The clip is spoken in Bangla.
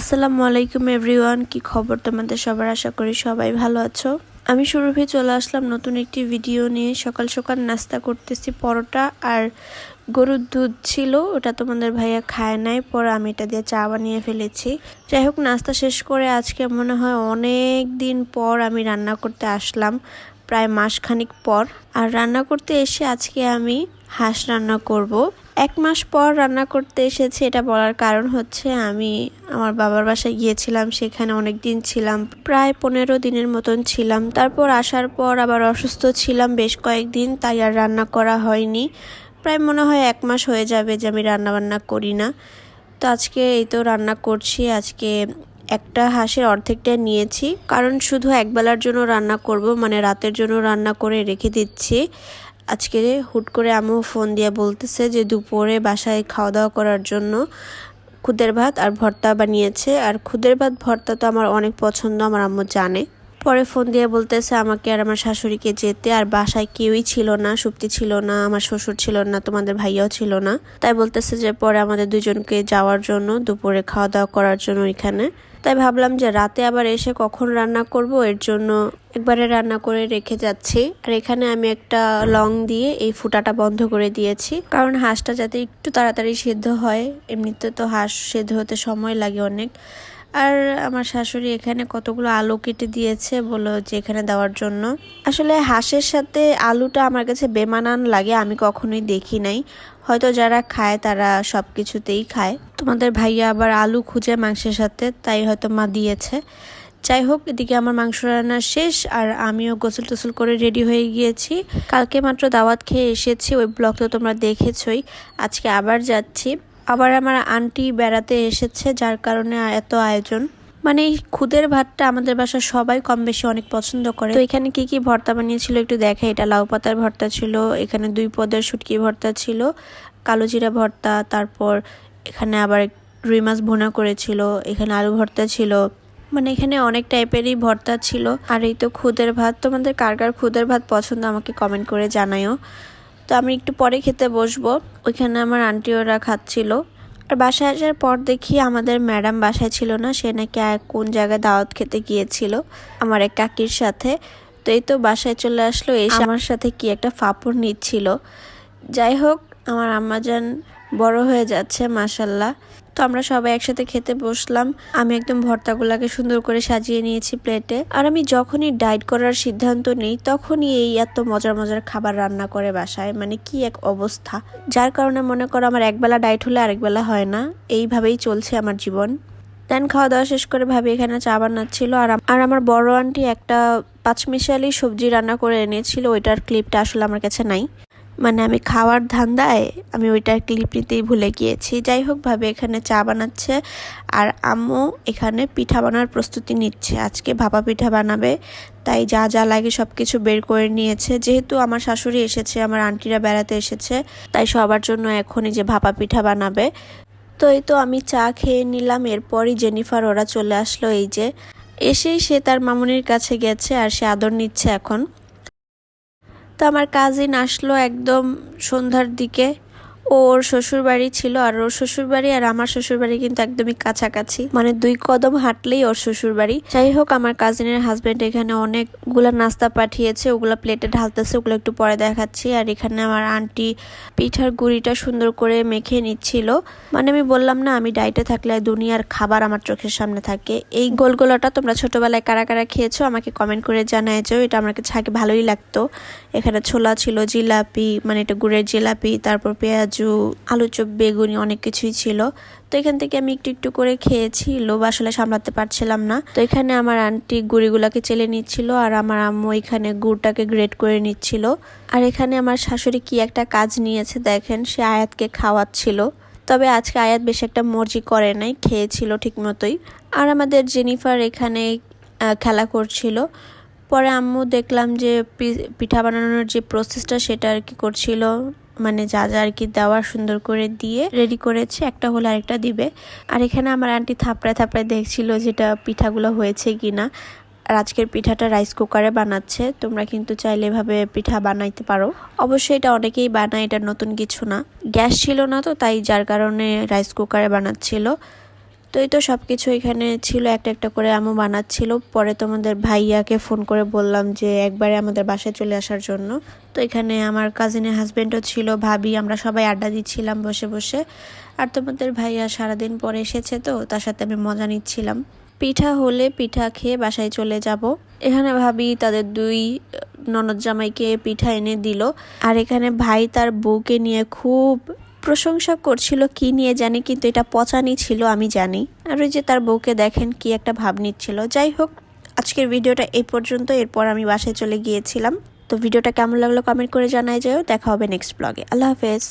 আসসালামু আলাইকুম এভরিওয়ান কি খবর তোমাদের সবার? আশা করি সবাই ভালো আছো। আমি সুরভি, চলে আসলাম নতুন একটি ভিডিও নিয়ে। সকাল সকাল নাস্তা করতেছি, পরোটা আর গরুর দুধ ছিল, ওটা তোমাদের ভাইয়া খায় নাই। পরে আমি এটা দিয়ে চা বানিয়ে ফেলেছি। যাই হোক, নাস্তা শেষ করে আজকে মনে হয় অনেক দিন পর আমি রান্না করতে আসলাম, প্রায় মাসখানিক পর। আর রান্না করতে এসে আজকে আমি হাঁস রান্না করব। এক মাস পর রান্না করতে এসেছি, এটা বলার কারণ হচ্ছে আমি আমার বাবার বাসায় গিয়েছিলাম, সেখানে অনেক দিন ছিলাম, প্রায় পনেরো দিনের মতন ছিলাম। তারপর আসার পর আবার অসুস্থ ছিলাম বেশ কয়েকদিন, তাই আর রান্না করা হয়নি। প্রায় মনে হয় এক মাস হয়ে যাবে যে আমি রান্না বান্না করি না। তো আজকে এই তো রান্না করছি, আজকে একটা হাঁসের অর্ধেকটা নিয়েছি। কারণ শুধু একবেলার জন্য রান্না করব মানে রাতের জন্য রান্না করে রেখে দিচ্ছি। আজকে হুট করে আমু ফোন দিয়ে বলতেছে যে দুপুরে বাসায় খাওয়া দাওয়া করার জন্য খুদের ভাত আর ভর্তা বানিয়েছে। আর খুদের ভাত, ভর্তা তো আমার অনেক পছন্দ, আমার আম্মু জানে। পরে ফোন দিয়ে বলতেছে আমাকে আর আমার শাশুড়িকে যেতে, আর বাসায় কেউই ছিল না, সুপ্তি ছিল না, আমার শ্বশুর ছিল না, তোমাদের ভাইয়াও ছিল না। তাই বলতেছে যে পরে আমাদের দুজনকে যাওয়ার জন্য, দুপুরে খাওয়া দাওয়া করার জন্য এখানে তাই ভাবলাম যে রাতে আবার এসে কখন রান্না করব, এর জন্য একবারে রান্না করে রেখে যাচ্ছি। আর এখানে আমি একটা লং দিয়ে এই ফুটাটা বন্ধ করে দিয়েছি, কারণ হাঁসটা যাতে একটু তাড়াতাড়ি সেদ্ধ হয়, এমনিতে তো হাঁস সেদ্ধ হতে সময় লাগে অনেক। আর আমার শাশুড়ি এখানে কতগুলো আলু কেটে দিয়েছে বলো যে এখানে দেওয়ার জন্য। আসলে হাঁসের সাথে আলুটা আমার কাছে বেমানান লাগে, আমি কখনোই দেখি নাই। হয়তো যারা খায় তারা সব কিছুতেই খায়। তোমাদের ভাইয়া আবার আলু খুঁজে মাংসের সাথে, তাই হয়তো মা দিয়েছে। যাই হোক, এদিকে আমার মাংস রান্না শেষ আর আমিও গোসল টোসল করে রেডি হয়ে গিয়েছি। কালকে মাত্র দাওয়াত খেয়ে এসেছি, ওই ব্লগ তো তোমরা দেখেছই। আজকে আবার যাচ্ছি। আবার আমার আন্টি বেড়াতে এসেছে, যার কারণে এত আয়োজন। মানে এই খুদের ভাতটা আমাদের বাসার সবাই কম বেশি অনেক পছন্দ করে। তো এখানে কি কি ভর্তা বানিয়েছিল একটু দেখে। এটা লাউ পাতার ভর্তা ছিল, এখানে দুই পদের শুটকি ভর্তা ছিল, কালো জিরা ভর্তা, তারপর এখানে আবার রুই মাছ ভুনা করেছিল, এখানে আলু ভর্তা ছিল। মানে এখানে অনেক টাইপেরই ভর্তা ছিল। আর এই তো খুদের ভাত। তোমাদের কার কার খুদের ভাত পছন্দ আমাকে কমেন্ট করে জানাইও তো আমি একটু পরে খেতে বসবো। ওইখানে আমার আন্টি ওরা খাচ্ছিল। আর বাসায় আসার পর দেখি আমাদের ম্যাডাম বাসায় ছিল না সে নাকি কোন জায়গায় দাওয়াত খেতে গিয়েছিল আমার এক কাকির সাথে। তো এই তো বাসায় চলে আসলো এসে আমার সাথে কি একটা ফাপড় নিচ্ছিল। যাই হোক, আমার আম্মাজান বড় হয়ে যাচ্ছে মাসাল্লাহ তো আমরা সবাই একসাথে খেতে বসলাম। আমি একদম ভর্তাগুলাকে সুন্দর করে সাজিয়ে নিয়েছি প্লেটে। আর আমি যখনই ডাইট করার সিদ্ধান্ত নেই, তখনই এই এত মজার মজার খাবার রান্না করে বাসায়। মানে কি এক অবস্থা। যার কারণে মনে করো আমার একবেলা ডাইট হলে আরেকবেলা হয় না। এইভাবেই চলছে আমার জীবন। দেন খাওয়া দাওয়া শেষ করে ভাবি এখানে চা বানাচ্ছিল। আর আর আমার বড় আন্টি একটা পাঁচমিশালি সবজি রান্না করে এনেছিল। ওইটার ক্লিপটা আসলে আমার কাছে নাই। মানে আমি খাওয়ার ধান্দায় আমি ওইটার ক্লিপ নিতেই ভুলে গিয়েছি। যাই হোক, ভাবে এখানে চা বানাচ্ছে আর আম্মু এখানে পিঠা বানার প্রস্তুতি নিচ্ছে। আজকে ভাপা পিঠা বানাবে, তাই যা যা লাগে সব কিছু বের করে নিয়েছে। যেহেতু আমার শাশুড়ি এসেছে, আমার আন্টিরা বেড়াতে এসেছে, তাই সবার জন্য এখনই যে ভাপা পিঠা বানাবে। তো এই তো আমি চা খেয়ে নিলাম, এরপরই জেনিফার ওরা চলে আসলো এই যে। এসেই সে তার মামুনির কাছে গেছে আর সে আদর নিচ্ছে এখন। তো আমার কাজিন আসলো একদম সন্ধ্যার দিকে। ওর শ্বশুর বাড়ি ছিল আর ওর শ্বশুর বাড়ি আর আমার শ্বশুর বাড়ি কিন্তু একদমই কাছাকাছি। মানে দুই কদম হাঁটলেই ওর শ্বশুর বাড়ি যাই হোক আমার কাজিনের হাজবেন্ড এখানে অনেকগুলা নাস্তা পাঠিয়েছে, ওগুলো প্লেটে ঢালতেছে, ওগুলো একটু পরে দেখাচ্ছি। আর এখানে আমার আন্টি পিঠার গুড়িটা সুন্দর করে মেখে নিচ্ছিল। মানে আমি বললাম, না, আমি ডাইটে থাকলে দুনিয়ার খাবার আমার চোখের সামনে থাকে। এই গোলগোলাটা তোমরা ছোটবেলায় কারা কারা খেয়েছো, আমাকে কমেন্ট করে জানায় যে এটা আমার কাছে আগে ভালোই লাগতো। এখানে ছোলা ছিল জিলাপি মানে এটা গুড়ের জিলাপি, তারপর পেঁয়াজ কাজু আলু চপ বেগুনি অনেক কিছুই ছিল। তো এখান থেকে আমি একটু একটু করে খেয়েছি, লোভ আসলে সামলাতে পারছিলাম না। তো এখানে আমার আন্টি গুড়িগুলাকে চেলে নিচ্ছিল আর আমার আম্মু এখানে গুড়টাকে গ্রেট করে নিচ্ছিল। আর এখানে আমার শাশুড়ি কি একটা কাজ নিয়েছে দেখেন, সে আয়াতকে খাওয়াচ্ছিল। তবে আজকে আয়াত বেশ একটা মর্জি করে নাই, খেয়েছিল ঠিক মতোই আর আমাদের জেনিফার এখানে খেলা করছিল। পরে আম্মু দেখলাম যে পিঠা বানানোর যে প্রসেসটা সেটা আর কি করছিল। মানে যা যা আর কি দেওয়া সুন্দর করে দিয়ে রেডি করেছে, একটা হলে আরেকটা দিবে। আর এখানে আমার আন্টি থাপড়ায় থাপড়ায় দেখছিল যেটা পিঠাগুলো হয়েছে কিনা। আর আজকের পিঠাটা রাইস কুকারে বানাচ্ছে, তোমরা কিন্তু চাইলে এভাবে পিঠা বানাইতে পারো। অবশ্যই এটা অনেকেই বানায়, এটা নতুন কিছু না। গ্যাস ছিল না তো, তাই যার কারণে রাইস কুকারে বানাচ্ছিল। তো এই তো সব কিছু এখানে ছিল, একটা একটা করে আমু বানাচ্ছিল। পরে তোমাদের ভাইয়াকে ফোন করে বললাম যে একবারে আমাদের বাসায় চলে আসার জন্য। তো এখানে আমার কাজিনের হাজব্যান্ডও ছিল, ভাবি, আমরা সবাই আড্ডা দিচ্ছিলাম বসে বসে। আর তোমাদের ভাইয়া সারাদিন পরে এসেছে তো, তার সাথে আমি মজা নিচ্ছিলাম। পিঠা হলে পিঠা খেয়ে বাসায় চলে যাব। এখানে ভাবি তাদের দুই, ননদ জামাইকে পিঠা এনে দিল। আর এখানে ভাই তার বউকে নিয়ে খুব প্রশংসা করছিল কি নিয়ে জানি, কিন্তু এটা পচানি ছিল, আমি জানি। আর ওই যে তার বউকে দেখেন, কি একটা ভাব নিচ্ছিল। যাই হোক, আজকের ভিডিওটা এই পর্যন্ত। এরপর আমি বাসায় চলে গিয়েছিলাম। তো ভিডিওটা কেমন লাগল কমেন্ট করে জানাই যাও। দেখা হবে নেক্সট ব্লগে আল্লাহ হাফেজ।